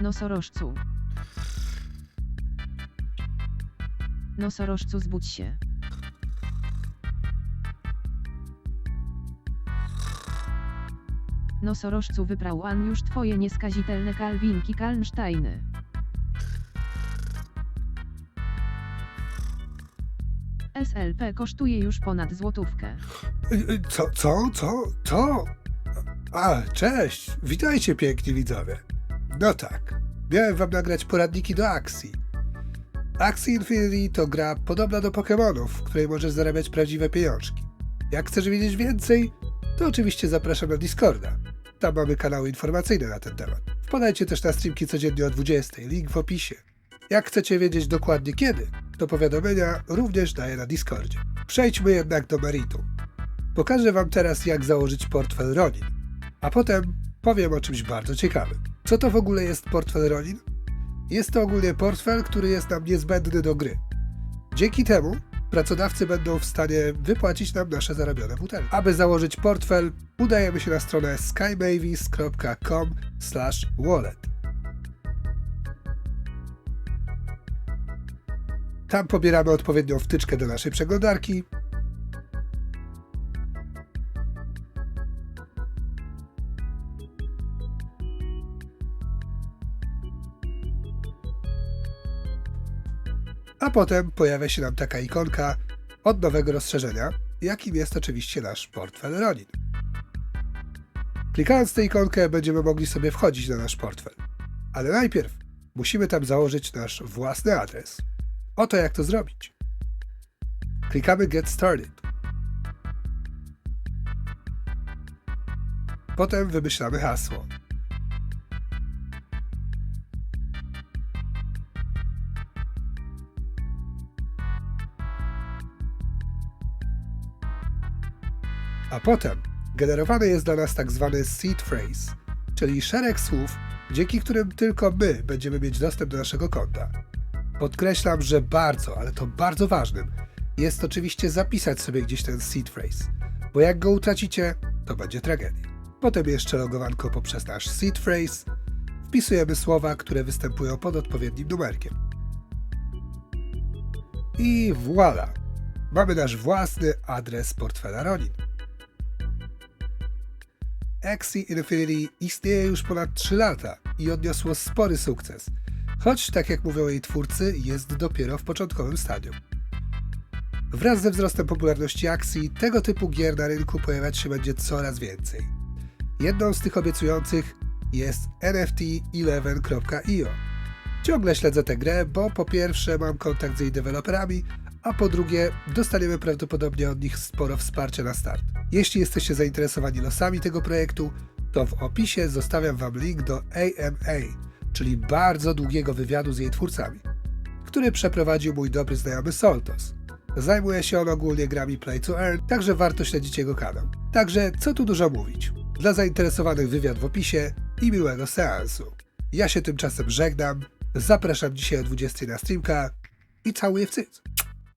Nosorożcu. Nosorożcu zbudź się. Nosorożcu wyprał An już twoje nieskazitelne kalwinki Kalnsteiny. SLP kosztuje już ponad złotówkę. Co, co, co, co? A, cześć, witajcie piękni widzowie. No tak, miałem wam nagrać poradniki do akcji. Axie Infinity to gra podobna do Pokémonów, w której możesz zarabiać prawdziwe pieniążki. Jak chcesz wiedzieć więcej, to oczywiście zapraszam na Discorda. Tam mamy kanały informacyjne na ten temat. Wpadajcie też na streamki codziennie o 20, link w opisie. Jak chcecie wiedzieć dokładnie kiedy, to powiadomienia również daję na Discordzie. Przejdźmy jednak do meritum. Pokażę Wam teraz, jak założyć portfel Ronin, a potem powiem o czymś bardzo ciekawym. Co to w ogóle jest portfel Ronin? Jest to ogólnie portfel, który jest nam niezbędny do gry. Dzięki temu pracodawcy będą w stanie wypłacić nam nasze zarobione butelki. Aby założyć portfel, udajemy się na stronę skymavis.com wallet. Tam pobieramy odpowiednią wtyczkę do naszej przeglądarki, a potem pojawia się nam taka ikonka od nowego rozszerzenia, jakim jest oczywiście nasz portfel Ronin. Klikając tę ikonkę będziemy mogli sobie wchodzić na nasz portfel. Ale najpierw musimy tam założyć nasz własny adres. Oto jak to zrobić. Klikamy Get Started. Potem wymyślamy hasło. A potem generowany jest dla nas tak zwany seed phrase, czyli szereg słów, dzięki którym tylko my będziemy mieć dostęp do naszego konta. Podkreślam, że bardzo, ale to bardzo ważnym jest oczywiście zapisać sobie gdzieś ten seed phrase, bo jak go utracicie, to będzie tragedia. Potem jeszcze logowanko poprzez nasz seed phrase, wpisujemy słowa, które występują pod odpowiednim numerkiem. I voilà! Mamy nasz własny adres portfela Ronin. Axie Infinity istnieje już ponad 3 lata i odniosło spory sukces, choć, tak jak mówią jej twórcy, jest dopiero w początkowym stadium. Wraz ze wzrostem popularności akcji, tego typu gier na rynku pojawiać się będzie coraz więcej. Jedną z tych obiecujących jest NFT11.io. Ciągle śledzę tę grę, bo po pierwsze mam kontakt z jej deweloperami, a po drugie dostaniemy prawdopodobnie od nich sporo wsparcia na start. Jeśli jesteście zainteresowani losami tego projektu, to w opisie zostawiam Wam link do AMA, czyli bardzo długiego wywiadu z jej twórcami, który przeprowadził mój dobry znajomy Soltos. Zajmuje się on ogólnie grami Play to Earn, także warto śledzić jego kanał. Także co tu dużo mówić. Dla zainteresowanych wywiad w opisie i miłego seansu. Ja się tymczasem żegnam, zapraszam dzisiaj o 20 na streamka i całuję w cyc.